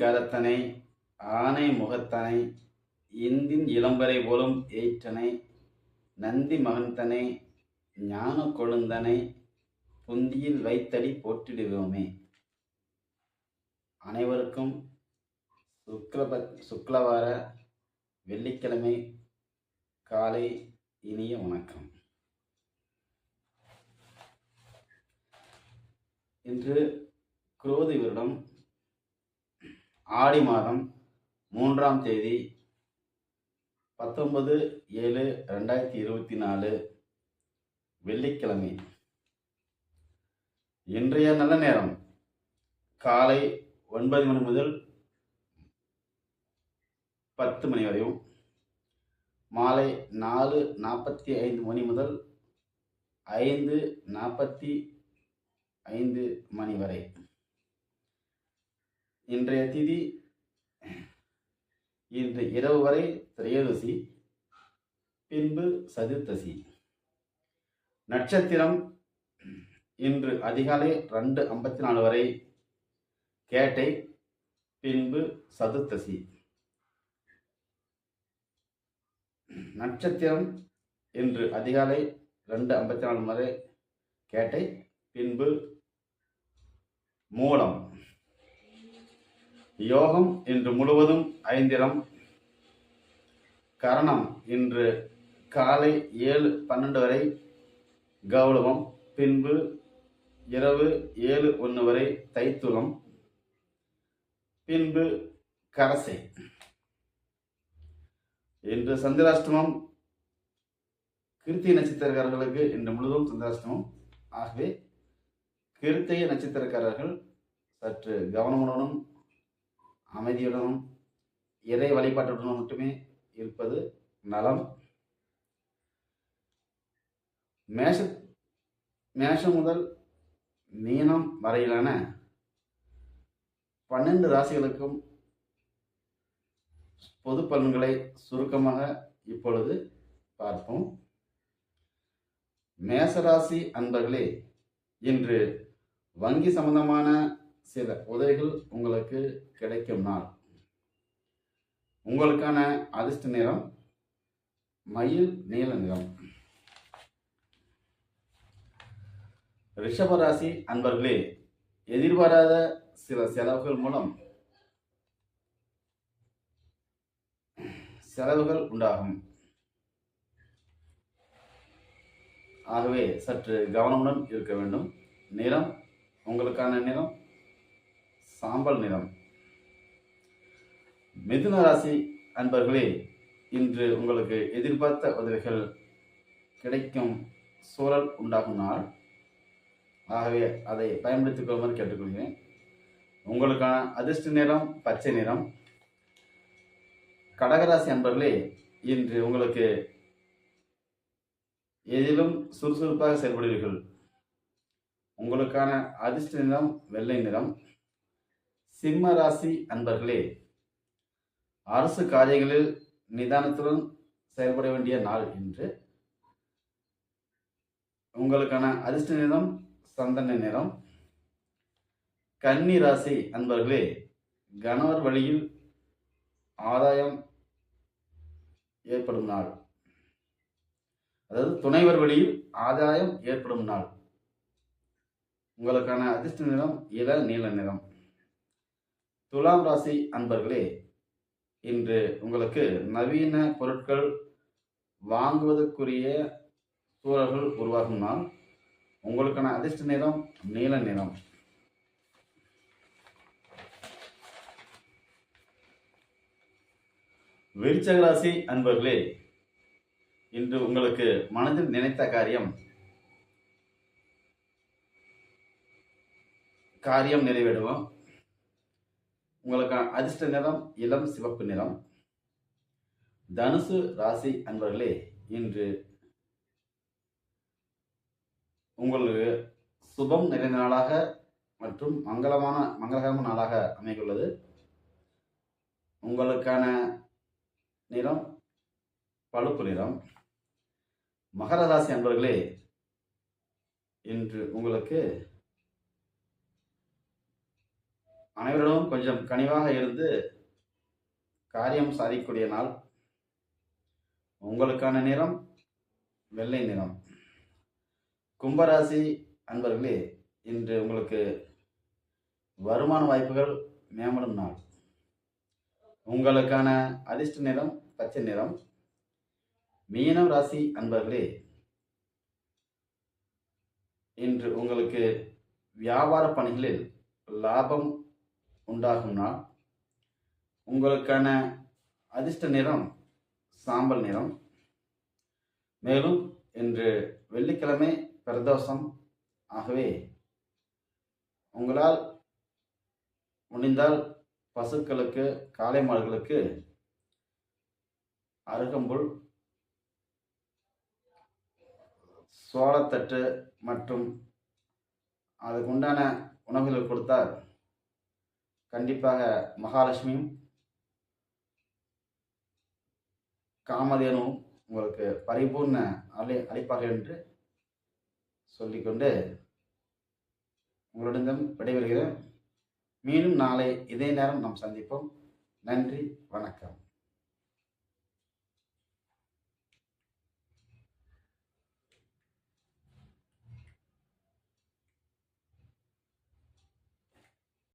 கரத்தனை ஆனை முகத்தனை இந்தின் இளம்பரை போலும் ஏற்றனை நந்தி மகந்தனை ஞான கொழுந்தனை புந்தியில் வைத்தடி போற்றிடுவோமே. அனைவருக்கும் சுக்லப சுக்லவார வெள்ளிக்கிழமை காலை இனிய வணக்கம். இன்று குரோதி வருடம். ஆடி மாதம் மூன்றாம் தேதி பத்தொன்பது ஏழு ரெண்டாயிரத்தி இருபத்தி நாலு வெள்ளிக்கிழமை. இன்றைய நல்ல நேரம். காலை ஒன்பது மணி முதல் பத்து மணி வரையும். மாலை நாலு நாற்பத்தி ஐந்து மணி முதல் ஐந்து நாற்பத்தி ஐந்து மணி வரை. இன்றைய திதி இன்று இரவு வரை திரையோதசி பின்பு சதுர்த்தசி. நட்சத்திரம் இன்று அதிகாலை ரெண்டு ஐம்பத்தி நாலு வரை கேட்டை பின்பு சதுர்த்தசி. நட்சத்திரம் இன்று அதிகாலை ரெண்டு ஐம்பத்தி நாலு வரை கேட்டை பின்பு மூலம். யோகம் இன்று முழுவதும் ஐந்திரம் கரணம் இன்று காலை ஏழு பன்னெண்டு வரை கௌரவம் பின்பு இரவு ஏழு ஒன்று வரை தைத்துளம் பின்பு கரசை. இன்று சந்திராஷ்டமம். கிருத்திய நட்சத்திரக்காரர்களுக்கு இன்று முழுவதும் சந்திராஷ்டமம். ஆகவே கிருத்திய நட்சத்திரக்காரர்கள் சற்று கவனமுடனும் அமைதியுடனும் இறை வழிபாட்டுடனும் மட்டுமே இருப்பது நலம். மேஷ மேஷம் முதல் மீனம் வரையிலான பன்னெண்டு ராசிகளுக்கும் பொது பலன்களை சுருக்கமாக இப்பொழுது பார்ப்போம். மேசராசி அன்பர்களே இன்று வங்கி சம்பந்தமான சில உதவிகள் உங்களுக்கு கிடைக்கும் நாள். உங்களுக்கான அதிர்ஷ்ட நிறம் மயில் நீல நிறம். ரிஷபராசி அன்பர்களே எதிர்பாராத சில செலவுகள் மூலம் செலவுகள் உண்டாகும். ஆகவே சற்று கவனமுடன் இருக்க வேண்டும். நிறம் உங்களுக்கான நிறம் சாம்பல் நிறம். மிதுன ராசி அன்பர்களே இன்று உங்களுக்கு எதிர்பார்த்த உதவிகள் கிடைக்கும் சூழல் உண்டாகும் நாள் ஆகவே அதை பயன்படுத்திக் கொள்ளுமாறு கேட்டுக்கொள்கிறேன். உங்களுக்கான அதிர்ஷ்ட நிறம் பச்சை நிறம். கடகராசி அன்பர்களே இன்று உங்களுக்கு எதிலும் சுறுசுறுப்பாக செயல்படுவீர்கள். உங்களுக்கான அதிர்ஷ்ட நிறம் வெள்ளை நிறம். சிம்ம ராசி அன்பர்களே அரசு காரியங்களில் நிதானத்துடன் செயல்பட வேண்டிய நாள் இன்று. உங்களுக்கான அதிர்ஷ்ட நிறம் சந்தன நிறம் கன்னி ராசி அன்பர்களே கணவர் வழியில் ஆதாயம் ஏற்படும் நாள். அதாவது துணைவர் வழியில் ஆதாயம் ஏற்படும் நாள். உங்களுக்கான அதிர்ஷ்ட நிறம் இள நீல நிறம். துலாம் ராசி அன்பர்களே இன்று உங்களுக்கு நவீன பொருட்கள் வாங்குவதற்குரிய சூழல்கள் உருவாகும் நாள் உங்களுக்கான அதிர்ஷ்ட நிறம் நீல நிறம் விருச்சக ராசி அன்பர்களே இன்று உங்களுக்கு மனதில் நினைத்த காரியம் காரியம் நிறைவேடுவோம் உங்களுக்கான அதிர்ஷ்ட நிறம் இளம் சிவப்பு நிறம். தனுசு ராசி அன்பர்களே இன்று உங்களுக்கு சுபம் நிறைந்த நாளாக மற்றும் மங்களமான மங்களகரமான நாளாக அமைந்துள்ளது. உங்களுக்கான நிறம் பழுப்பு நிறம். மகர ராசி அன்பர்களே இன்று உங்களுக்கு அனைவரிடமும் கொஞ்சம் கனிவாக இருந்து காரியம் சாதிக்கக்கூடிய நாள். உங்களுக்கான நிறம் வெள்ளை நிறம். கும்பராசி அன்பர்களே இன்று உங்களுக்கு வருமான வாய்ப்புகள் மேம்படும் நாள். உங்களுக்கான அதிர்ஷ்ட நிறம் பச்சை நிறம். மீனம் ராசி அன்பர்களே இன்று உங்களுக்கு வியாபார பணிகளில் லாபம் உண்டாகும் நாள். உங்களுக்கான அதிர்ஷ்ட நிறம் சாம்பல் நிறம். மேலும் இன்று வெள்ளிக்கிழமை பிரதோஷம். ஆகவே உங்களால் முடிந்தால் பசுக்களுக்கு காளை மாடுகளுக்கு அருகம்புல் சோளத்தட்டு மற்றும் அதுக்குண்டான உணவுகள் கொடுத்தால் கண்டிப்பாக மகாலட்சுமியும் காமதேனும் உங்களுக்கு பரிபூர்ண அலை அளிப்பார்கள் என்று சொல்லிக்கொண்டு உங்களிடம் விடைபெறுகிறேன். மீண்டும் நாளை இதே நேரம் நாம் சந்திப்போம். நன்றி வணக்கம்.